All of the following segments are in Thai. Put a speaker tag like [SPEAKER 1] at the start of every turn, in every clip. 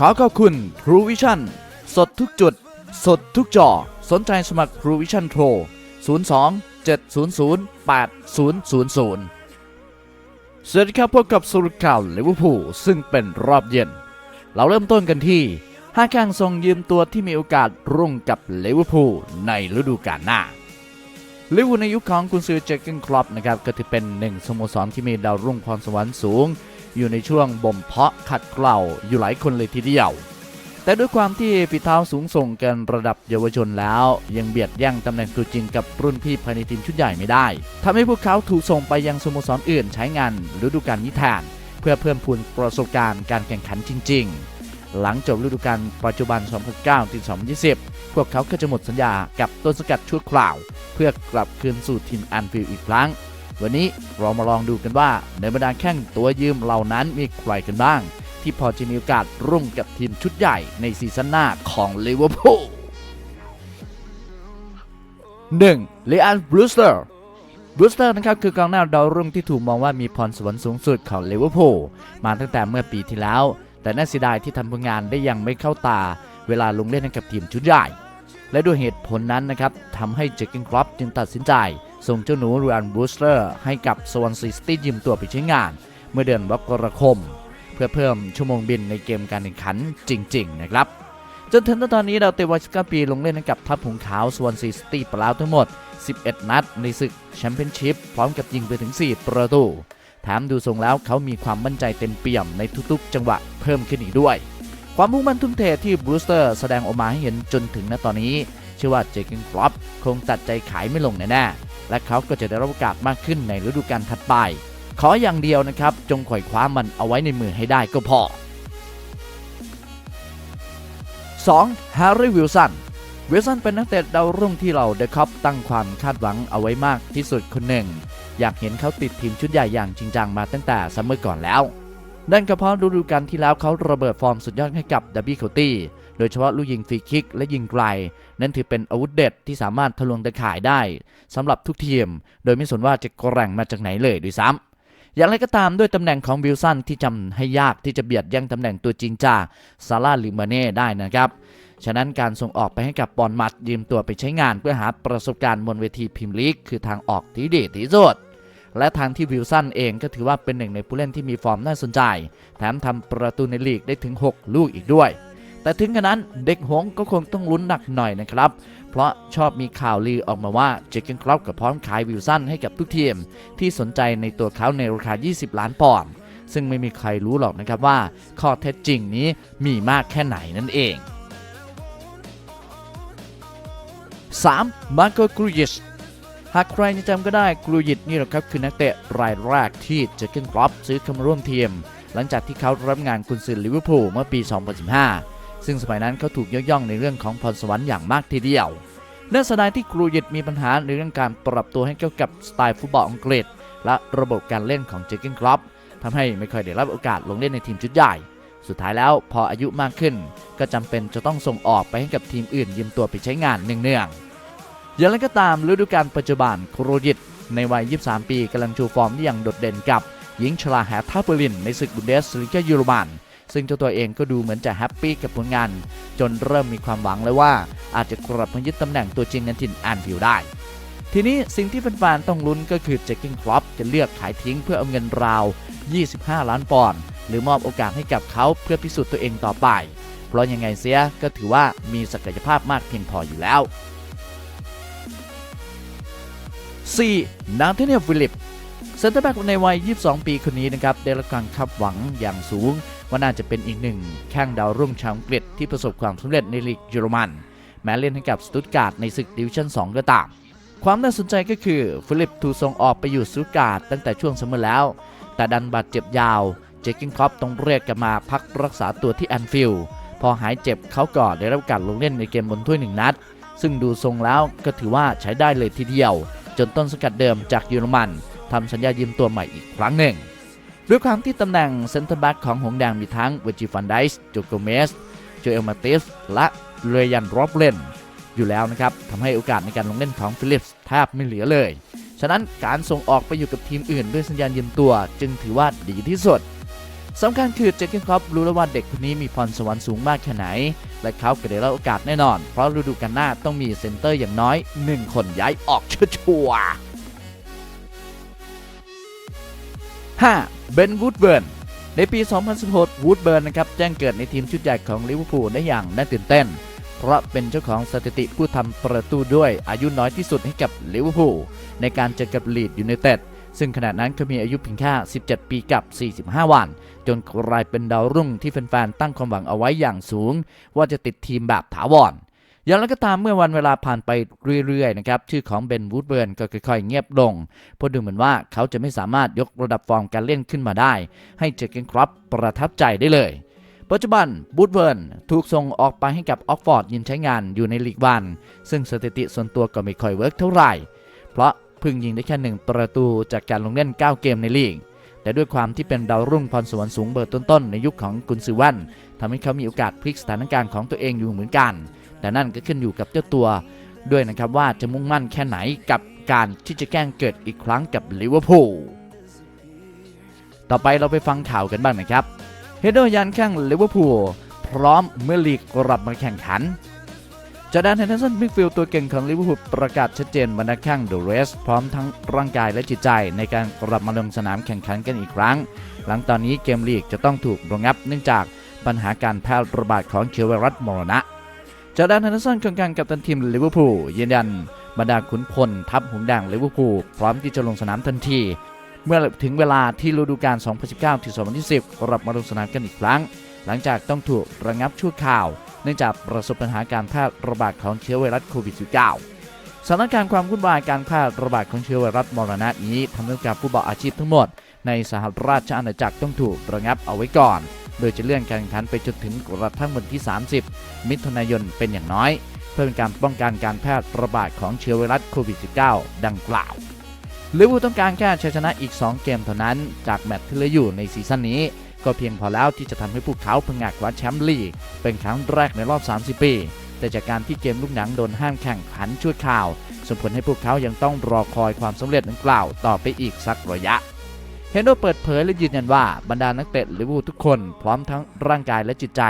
[SPEAKER 1] ขอขอบคุณ True Vision สดทุกจุด สดทุกจอ สนใจสมัคร True Vision โทร02 700 8000 สวัสดีครับพบกับสรุปข่าวลิเวอร์พูลซึ่งเป็นรอบเย็น เราเริ่มต้นกันที่ห้าข้างทรงยืมตัวที่มีโอกาสรุ่งกับลิเวอร์พูลในฤดูกาลหน้าลิเวอร์พูลในยุคของกุนซือเจอร์เกนคลอปนะครับก็ถือเป็นหนึ่งสโมสรที่มีดาวรุ่งพรสวรรค์สูง อยู่ในช่วงบ่มเพาะขัดเกลาอยู่หลายคนเลยทีเดียวแต่ด้วยความที่ฝีเท้าสูงส่งกินระดับเยาวชนแล้ว ยังเบียดแย่งตำแหน่งตัวจริงกับรุ่นพี่ภายในทีมชุดใหญ่ไม่ได้ทำให้พวกเขาถูกส่งไปยังสโมสรอื่นใช้งานฤดูกาลนี้แทนเพื่อเพิ่มพูนประสบการณ์การแข่งขันจริง ๆ หลังจบฤดูกาลปัจจุบัน 2019ถึง2020 พวกเขาก็จะหมดสัญญากับต้นสกัดชั่วคราว เพื่อกลับคืนสู่ทีมแอนฟิลด์อีกครั้ง วันนี้เรามาลองดูกันว่าในบรรดาแข้งตัวยืมเหล่านั้นมีใครกันบ้าง ที่พอจะมีโอกาสรุ่งกับทีมชุดใหญ่ในซีซั่นหน้าของลิเวอร์พูล 1. เลอันบรูสเตอร์บรูสเตอร์นะครับคือกองหน้าดาวรุ่งที่ถูกมองว่ามีพรสวรรค์สูงสุดของลิเวอร์พูลมาตั้งแต่เมื่อปีที่แล้ว แต่น่าเสียดายที่ทำผลงานได้ยังไม่เข้าตา เวลาลงเล่นกับทีมชุดใหญ่ และด้วยเหตุผลนั้นนะครับทำให้เจคเกนครอปจึงตัดสินใจ ส่งเจ้าหนูรูอันบูสเตอร์ให้กับสวอนซีสตี้ยืมตัวไปใช้งาน เมื่อเดือนมกราคม เพื่อเพิ่มชั่วโมงบินในเกมการแข่งขันจริง ๆ นะครับ จนถึงตอนนี้ดาวเตวัย19ปีลงเล่นให้กับทัพหงขาวสวอนซีสตี้ไปแล้วทั้งหมด 11 นัด ในศึกแชมเปี้ยนชิพพร้อมกับยิงไปถึง 4 ประตูแถมดูทรงแล้วเขามีความมั่นใจเต็มเปี่ยมในทุกๆ จังหวะเพิ่มขึ้นอีกด้วย ความมุ่งมั่นทุ่มเทที่บรูสเตอร์แสดงออกมาให้เห็นจนถึงณตอนนี้ เชื่อว่าเจเกนครอปคงตัดใจขายไม่ลงแน่ๆ และเขาก็จะได้รับโอกาสมากขึ้นในฤดูกาลถัดไป ขออย่างเดียวนะครับ จงข่อยคว้ามันเอาไว้ในมือให้ได้ก็พอ 2. แฮร์รี่วิลสันวิลสันเป็นนักเตะดาวรุ่งที่เราเดอะคัพตั้งความคาดหวังเอาไว้มากที่สุดคนหนึ่ง อยากเห็นเขาติดทีมชุดใหญ่อย่างจริงจังมาตั้งแต่ซัมเมอร์ก่อนแล้วดันกระเพาะฤดูกาลที่แล้วเขาระเบิดฟอร์มสุดยอดให้กับดับบี้เคาตี้ โดยเฉพาะลูกยิงฟรีคิกและยิงไกล นั่นถือเป็นอาวุธเด็ดที่สามารถทะลวงตะข่ายได้สำหรับทุกทีม โดยไม่สนว่าจะกร่งมาจากไหนเลยด้วยซ้ำอย่างไรก็ตามด้วยตำแหน่งของวิลสันที่จำให้ยากที่จะเบียดแย่งตำแหน่งตัวจริงจากซาร่าลิมาเน่ได้นะครับ ฉะนั้นการส่งออกไปให้กับบอลมัดยืมตัวไปใช้งานเพื่อหาประสบการณ์บนเวทีพรีเมียร์ลีกคือทางออกที่ดีที่สุดและทางที่วิลสันเองก็ถือว่าเป็นหนึ่งในผู้เล่นที่มีฟอร์มน่าสนใจ แถมทำประตูในลีกได้ถึง 6 ลูกอีกด้วย แต่ถึงกระนั้นเด็กหงส์ก็คงต้องลุ้นหนักหน่อยนะครับ เพราะชอบมีข่าวลือออกมาว่าเจคเกนครอปกับพร้อมขายวิลสันให้กับทุกทีม ที่สนใจในตัวเขาในราคา 20 ล้านปอนด์ซึ่งไม่มีใครรู้หรอกนะครับว่า ข้อเท็จจริงนี้มีมากแค่ไหนนั่นเอง 3. มาโกกรูยิชหากใครยังจำก็ได้กรูยิตนี่แหละครับคือนักเตะรายแรกที่เจอร์เกนครอปซื้อเข้ามาร่วมทีม หลังจากที่เขารับงานกุนซือลิเวอร์พูลเมื่อปี 2015 ซึ่งสมัยนั้นเขาถูกยกย่องในเรื่องของพรสวรรค์อย่างมากทีเดียวเนื่องเสียดายที่กรูยิตมีปัญหาในเรื่องการปรับตัวให้เข้ากับสไตล์ฟุตบอลอังกฤษ และระบบการเล่นของเจอร์เกนครอปทำให้ไม่ค่อยได้รับโอกาสลงเล่นในทีมชุดใหญ่ สุดท้ายแล้วพออายุมากขึ้น ก็จำเป็นจะต้องส่งออกไปให้กับทีมอื่นยืมตัวไปใช้งานเนืองๆอย่างไรก็ตามฤดูกาลปัจจุบันครูยิตในวัย 23 ปีกำลังชูฟอร์มที่อย่างโดดเด่นกับหญิงชลาแฮทาเบอร์ลินในศึกบุนเดสลิกายูโรมัน ซึ่งเจ้าตัวเองก็ดูเหมือนจะแฮปปี้กับผลงาน จนเริ่มมีความหวังเลยว่า อาจจะกลับมายึดตำแหน่งตัวจริงในถิ่นแอนฟิลได้ ทีนี้สิ่งที่แฟนๆต้องลุ้นก็คือเจคกินครอปจะเลือกขายทิ้งเพื่อเอาเงินราว 25 ล้านปอนด์หรือมอบโอกาสให้กับเขาเพื่อพิสูจน์ตัวเองต่อไป เพราะยังไงเสียก็ถือว่ามีศักยภาพมากเพียงพออยู่แล้ว 4. นาเธเนียลฟิลิปเซนเตอร์แบ็กในวัย 22 ปีคนนี้นะครับ ได้รับการคาดหวังอย่างสูง ว่าน่าจะเป็นอีกหนึ่งแข้งดาวรุ่งชาวอังกฤษที่ประสบความสำเร็จในลีกเยอรมัน แม้เล่นให้กับสตุตการ์ดในศึกดิวิชั่น 2 ก็ตาม ความน่าสนใจก็คือฟิลิปถูกส่งออกไปอยู่สตุตการ์ดตั้งแต่ช่วงซัมเมอร์แล้ว แต่ดันบาดเจ็บยาว เจคกินคอปต้องเรียกกลับมาพักรักษาตัวที่แอนฟิลด์พอหายเจ็บเขาก็ได้รับการลงเล่นในเกมบนถ้วยหนึ่งนัด ซึ่งดูทรงแล้วก็ถือว่าใช้ได้เลยทีเดียว จนต้นสกัดเดิมจากเยอรมันทำสัญญายืมตัวใหม่อีกครั้งหนึ่ง ด้วยความที่ตำแหน่งเซนเตอร์แบ็กของหงแดงมีทั้งเวจิฟันไดส์โจโกเมสโจเอลมาติสและเรยันโรบเลนอยู่แล้วนะครับทำให้โอกาสในการลงเล่นของฟิลิปส์แทบไม่เหลือเลย ฉะนั้นการส่งออกไปอยู่กับทีมอื่นด้วยสัญญาณยืมตัว จึงถือว่าดีที่สุดสำคัญคือเจคเกนครอปรู้แล้วว่าเด็กคนนี้มีพรสวรรค์สูงมากแค่ไหน และเขาก็ได้รับโอกาสแน่นอน เพราะฤดูกาลหน้าต้องมีเซนเตอร์อย่างน้อย 1 คนย้ายออกชัวร์ 5. เบนวูดเบิร์นในปี 2016 วูดเบิร์นนะครับแจ้งเกิดในทีมชุดใหญ่ของลิเวอร์พูลได้อย่างน่าตื่นเต้น เพราะเป็นเจ้าของสถิติผู้ทำประตูด้วยอายุน้อยที่สุดให้กับลิเวอร์พูลในการเจอกับลีดยูไนเต็ดซึ่งขณะนั้นเขามีอายุเพียงแค่ 17 ปีกับ 45 วัน จนกลายเป็นดาวรุ่งที่แฟนๆตั้งความหวังเอาไว้อย่างสูง ว่าจะติดทีมแบบถาวร อย่างไรก็ตามเมื่อวันเวลาผ่านไปเรื่อยๆนะครับชื่อของเบนวูดเบิร์นก็ค่อยๆเงียบลงเพราะดูเหมือนว่าเขาจะไม่สามารถยกระดับฟอร์มการเล่นขึ้นมาได้ ให้เจอเกนครอปประทับใจได้เลย ปัจจุบันบูดเบิร์นถูกส่งออกไปให้กับออกฟอร์ดยินใช้งานอยู่ในลีกวัน ซึ่งสถิติส่วนตัวก็ไม่ค่อยเวิร์กเท่าไหร่ เพราะเพิ่งยิงได้แค่หนึ่งประตูจากการลงเล่น 9 เกมในลีกแต่ด้วยความที่เป็นดาวรุ่งพรสวรรค์สูงเบอร์ต้นๆ ในยุคของกุนซือวันทำให้เขามีโอกาสพลิกสถานการณ์ของตัวเองอยู่เหมือนกัน แต่นั่นก็ขึ้นอยู่กับเจ้าตัว ด้วยนะครับว่าจะมุ่งมั่นแค่ไหนกับการที่จะแกล้งเกิดอีกครั้งกับลิเวอร์พูลต่อไปเราไปฟังข่าวกันบ้างนะครับเฮโดอร์ยันแข้งลิเวอร์พูลพร้อมเมื่อลีกกลับมาแข่งขันจอร์แดนเฮนเดอร์สันมิดฟิลตัวเก่งของลิเวอร์พูลประกาศชัดเจนวันนักแข่งเดอะเรสพร้อมทั้งร่างกายและจิตใจในการกลับมาลงสนามแข่งขันกันอีกครั้ง หลังตอนนี้เกมลีกจะต้องถูกระงับเนื่องจากปัญหาการแพร่ระบาดของเชื้อไวรัสโมรณะ จอร์แดนเฮนเดอร์สันกองกลางกัปตันทีมลิเวอร์พูลยืนยันบรรดาขุนพลทัพหงส์แดงลิเวอร์พูลพร้อมที่จะลงสนามทันที เมื่อถึงเวลาที่ฤดูกาล 2019 ถึง 2020กลับมาลงสนามกันอีกครั้ง หลังจากต้องถูกระงับชั่วคราว เนื่องจากประสบปัญหาการแพร่ระบาดของเชื้อไวรัสโควิด -19 สถานการณ์ความวุ่นวายการแพร่ระบาดของเชื้อไวรัสมรณะนี้ทำให้การผู้บอลอาชีพทั้งหมด ในสหราชอาณาจักรต้องถูกระงับเอาไว้ก่อน โดยจะเลื่อนการแข่งขันไปจนถึงกระทั่งวันที่ 30 มิถุนายนเป็นอย่างน้อย เพื่อเป็นการป้องกันการแพร่ระบาดของเชื้อไวรัสโควิด -19 ดังกล่าวลิเวอร์พูลต้องการแค่ชัยชนะอีก 2 เกมเท่านั้น จากแมตช์ที่เหลืออยู่ในซีซั่นนี้ ก็เพียงพอแล้วที่จะทำให้พวกเขาพึงอยากคว้าแชมป์ลีก เป็นครั้งแรกในรอบ 30 ปี แต่จากการที่เกมลูกหนังโดนห้ามแข่งขันชั่วคราวส่งผลให้พวกเขายังต้องรอคอยความสำเร็จดังกล่าวต่อไปอีกสักระยะ ฮนโดเปิดเผยและยืนยันว่าบรรดานักเตะลิเวอร์พูลทุกคนพร้อมทั้งร่างกายและจิตใจ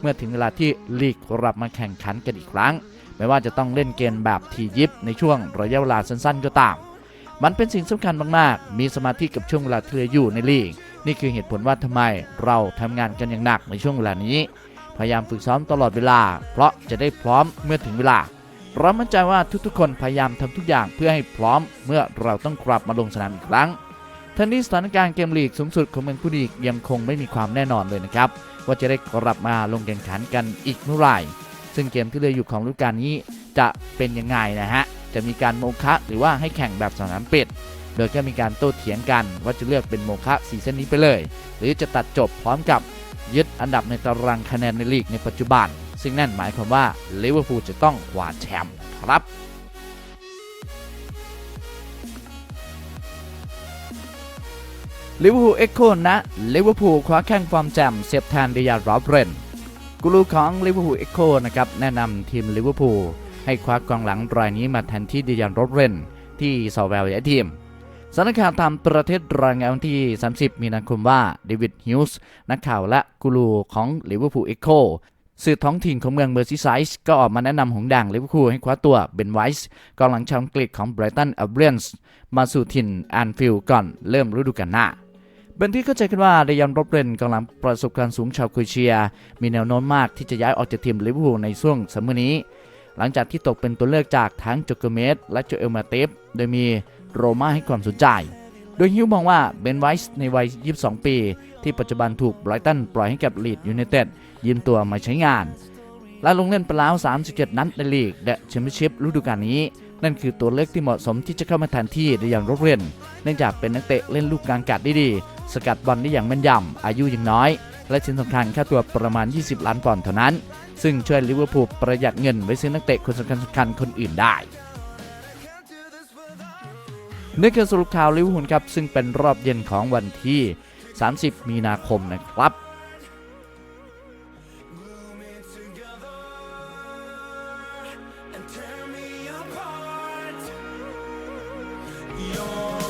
[SPEAKER 1] เมื่อถึงเวลาที่ลีกกลับมาแข่งขันกันอีกครั้ง ไม่ว่าจะต้องเล่นเกมแบบทียิบในช่วงระยะเวลาสั้นๆ ก็ตาม มันเป็นสิ่งสำคัญมากๆ มีสมาธิกับช่วงเวลาที่เหลืออยู่ในลีก นี่คือเหตุผลว่าทำไมเราทำงานกันอย่างหนักในช่วงเวลานี้ พยายามฝึกซ้อมตลอดเวลา เพราะจะได้พร้อมเมื่อถึงเวลาเรามั่นใจว่าทุกๆ คนพยายามทำทุกอย่างเพื่อให้พร้อมเมื่อเราต้องกลับมาลงสนามอีกครั้ง ทั้งนี้สถานการณ์เกมลีกสูงสุดของเมืองผู้ดียังคงไม่มีความแน่นอนเลยนะครับ ว่าจะได้กลับมาลงแข่งขันกันอีกเมื่อไหร่ ซึ่งเกมที่เหลืออยู่ของฤดูกาลนี้จะเป็นยังไงนะฮะ จะมีการโมฆะหรือว่าให้แข่งแบบสนามปิด โดยก็มีการโต้เถียงกันว่าจะเลือกเป็นโมฆะซีซั่นนี้ไปเลย หรือจะตัดจบพร้อมกับยึดอันดับในตารางคะแนนในลีกในปัจจุบัน ซึ่งนั่นหมายความว่าลิเวอร์พูลจะต้องคว้าแชมป์ครับ ลิเวอร์พูลเอ็กโคนะลิเวอร์พูลคว้าแข้งฟอร์มแจ่มเสียบแทนเดียร์รอบเรนกูรูของลิเวอร์พูลเอ็กโคนะครับแนะนำทีมลิเวอร์พูลให้คว้ากองหลังรายนี้มาแทนที่เดียร์รอบเรนที่ซอแวลย้ายทีมสถานการณ์ตามประเทศรายงานวันที่ 30 มีนาคมว่าเดวิดฮิลส์นักข่าวและกูรูของลิเวอร์พูลเอ็กโคสื่อท้องถิ่นของเมืองเมอร์ซีไซด์ก็ออกมาแนะนำหงส์แดงลิเวอร์พูลให้คว้าตัวเบนไวส์กองหลังชาวอังกฤษของไบรตันอัลเบียนส์มาสู่ถิ่นแอนฟิลด์ก่อนเริ่มฤดูกาลหน้า เป็นที่เข้าใจกันว่าเดยอนโรบเรนกำลังประสบการณ์สูงชาวโครเอเชีย มีแนวโน้มมากที่จะย้ายออกจากทีมลิเวอร์พูลในช่วงซัมเมอร์นี้ หลังจากที่ตกเป็นตัวเลือกจากทั้งโจเกเมสและโจเอลมาเตฟโดยมีโรม่าให้ความสนใจ โดยฮิวมองว่าเบนไวส์ในวัย 22 ปี ที่ปัจจุบันถูกไบรตันปล่อยให้กับลีดยูไนเต็ดยืมตัวมาใช้งาน และลงเล่นไปแล้ว 37 นัดในลีกและแชมเปี้ยนชิพฤดูกาลนี้ นั่นคือตัวเลือกที่เหมาะสมที่จะเข้ามาแทนที่เดยอนโรบเรนเนื่องจากเป็นนักเตะเล่นลูกกลางกัดได้ดี สกัดบอลได้อย่างแม่นยำอายุยังน้อย และชิ้นสำคัญค่าตัวประมาณ 20 ล้านปอนด์เท่านั้น ซึ่งช่วยลิเวอร์พูลประหยัดเงินไว้ซื้อนักเตะคนสำคัญสำคัญคนอื่นได้นี่คือสรุปข่าวลิเวอร์พูลครับซึ่งเป็นรอบเย็นของวันที่ 30 มีนาคมนะครับ
[SPEAKER 2] your